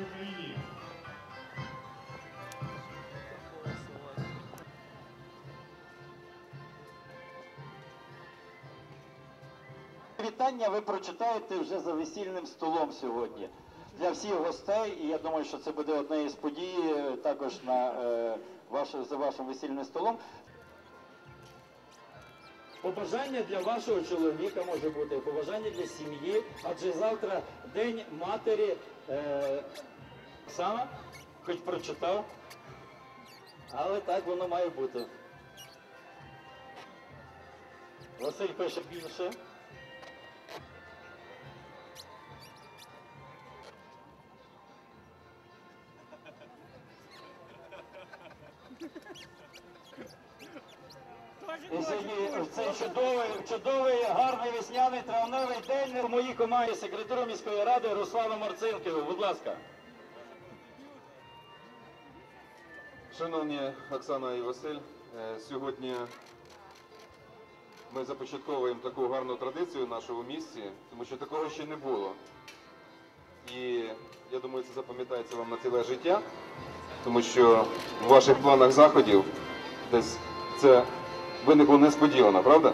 нашій. Вітання ви прочитаєте вже за весільним столом сьогодні для всіх гостей. І я думаю, що це буде одне із подій е, також на е, ваше, за вашим весільним столом. Побажання для вашого чоловіка може бути, побажання для сім'ї, адже завтра День матері. Е, хоч прочитав, але так воно має бути. Василь пише більше. В цей чудовий, чудовий, гарний весняний травневий день у моїй команді секретарю міської ради Руслану Марцинківу. Будь ласка. Шановні Оксана і Василь, е, сьогодні ми започатковуємо таку гарну традицію в нашому місті, тому що такого ще не було. І я думаю, це запам'ятається вам на ціле життя, тому що в ваших планах заходів десь це виникло несподівано, правда?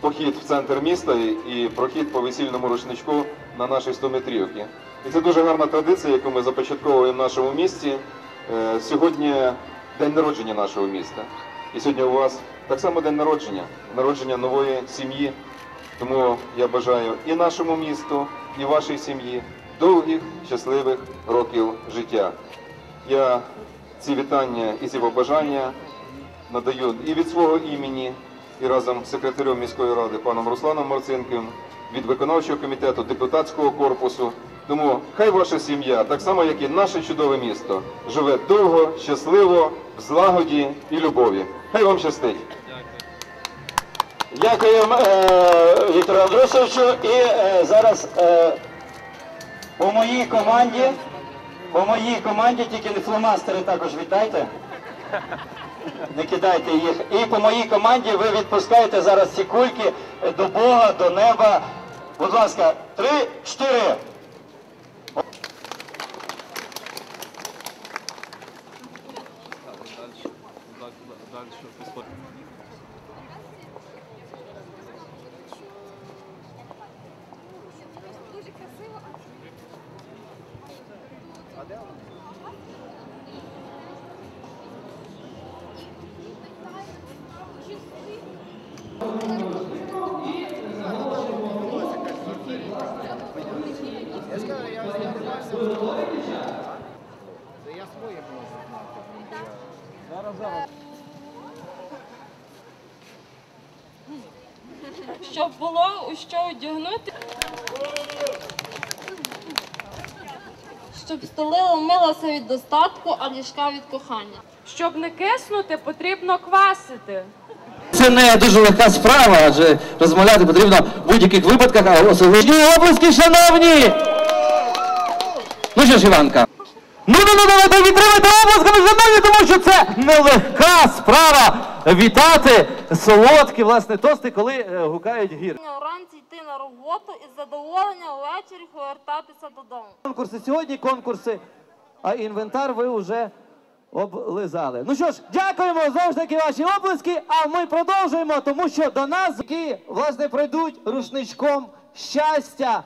Похід в центр міста і, прохід по весільному рушничку на нашій 100-метрівці. І це дуже гарна традиція, яку ми започатковуємо в нашому місті. Е, Сьогодні день народження нашого міста. І сьогодні у вас так само день народження, народження нової сім'ї. Тому я бажаю і нашому місту, і вашій сім'ї довгих, щасливих років життя. Я ці вітання і ці побажання надаю і від свого імені, і разом з секретарем міської ради паном Русланом Марцинким, від виконавчого комітету, депутатського корпусу. Тому хай ваша сім'я, так само як і наше чудове місто, живе довго, щасливо, в злагоді і любові. Хай вам щастить! Дякуємо е, Віктору Андрусовичу. І е, зараз е, по моїй команді, по моїй команді, тільки не фломастери також вітайте. Не кидайте їх. І по моїй команді ви відпускаєте зараз ці кульки до Бога, до неба. Будь ласка, три, чотири. Щоб було у що одягнути. Щоб столила милася від достатку, а ліжка від кохання. Щоб не киснути, потрібно квасити. Це не дуже легка справа, адже розмовляти потрібно в будь-яких випадках, а особливо обласки, шановні! Ну що ж, Іванка? Ну ну ну давайте підтримайте обласками, шановні, тому що це нелегка справа вітати солодкі, власне, тости, коли е, гукають гір. Вранці йти на роботу і з задоволення ввечері повертатися додому. Конкурси сьогодні, конкурси, а інвентар ви вже облизали. Ну що ж, дякуємо знову ваші облиски, а ми продовжуємо, тому що до нас, які, власне, пройдуть рушничком щастя.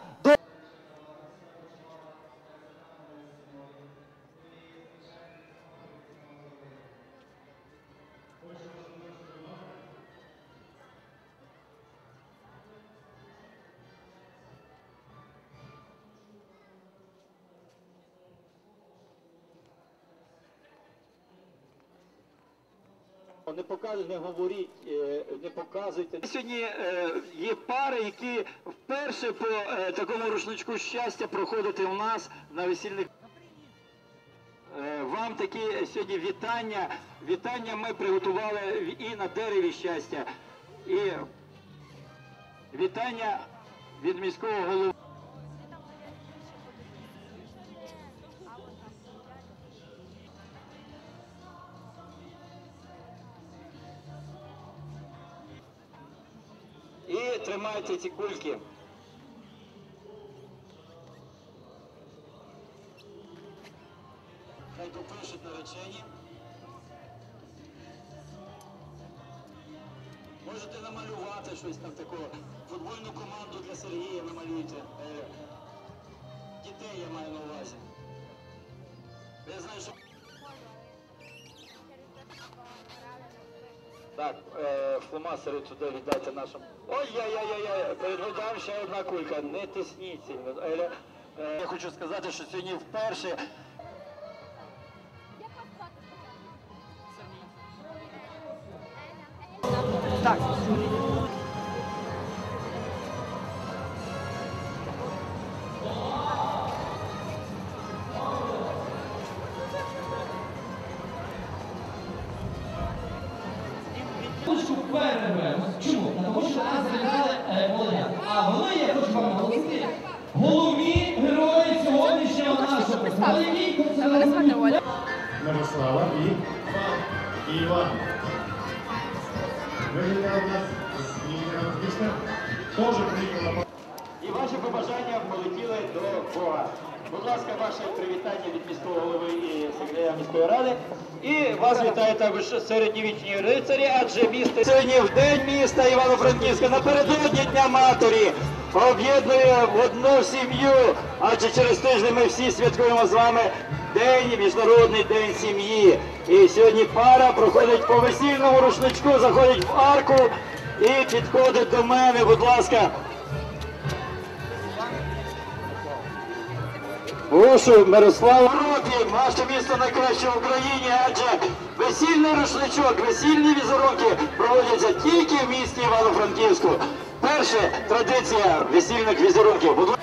Не показуйте, не говоріть, е, не показуйте. Сьогодні е, є пари, які вперше по е, такому рушничку щастя проходити у нас на весільних. Вам такі сьогодні вітання. Вітання ми приготували і на дереві щастя, і вітання від міського голови. Тримайте ці кульки. яку пишуть наречені. Можете намалювати щось там такого. Футбольну команду для Сергія намалюйте. Е, Дітей я маю на увазі. Я знаю, що. Так, е, фломастери туди віддайте нашим. Ой-яй-яй-яй, перед глядачем ще одна кулька. Не тисніться. Е, е, я хочу сказати, що сьогодні вперше Кучку переберемо. Чому? Тому що нас е, молодят. А вони, я хочу вам наголосити, головні герої сьогоднішнього нашого фестивалю. Мирослава і, Іван. Ви у нас з Івано-Франківська теж приїхала. Ваші побажання полетіли до Бога. Будь ласка, ваше привітання від міського голови і секретаря міської ради. І вас вітає також середньовічні рицарі, адже місто сьогодні в день міста Івано-Франківська напередодні Дня Матері об'єднує в одну сім'ю, адже через тиждень ми всі святкуємо з вами День, Міжнародний день сім'ї. І сьогодні пара проходить по весільному рушничку, заходить в арку і підходить до мене, будь ласка. Прошу, Мирослав Європі, ваше місто найкраще в Україні, адже весільний рушничок, весільні візерунки проводяться тільки в місті Івано-Франківську. Перша традиція весільних візерунків.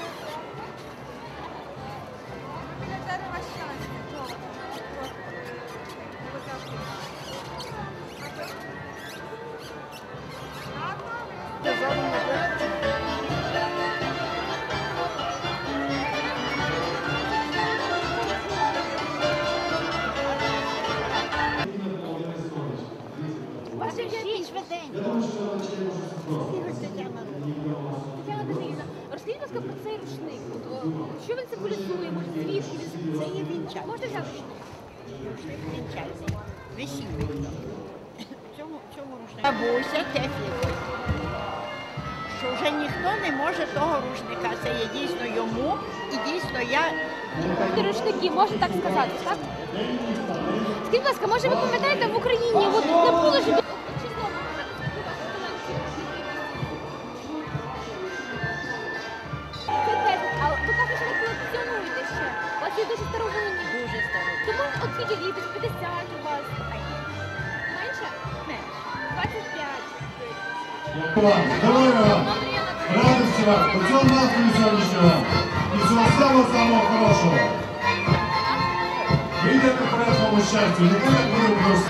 Будь ласка. Тетяна Петрівна, розкажіть, будь ласка, про цей рушник. Що він символізує? Може, звідки він Це є вінчальний. Можна взяти рушник? Рушник вінчальний. Весільний. В цьому, в цьому рушнику. Бабуся технікою. Що вже ніхто не може того рушника. Це є дійсно йому і дійсно я. Рушники, можна так сказати, так? Скажіть, будь ласка, може ви пам'ятаєте в Україні, от не було ж скільки літось, 50 у вас. Менше? Менше. 25. Вам, здоров'я вам, радості вам, по цьому настрою сьогоднішнього і всього самого-самого хорошого. Ви йдете в передньому щастю, нехай так буде у вас.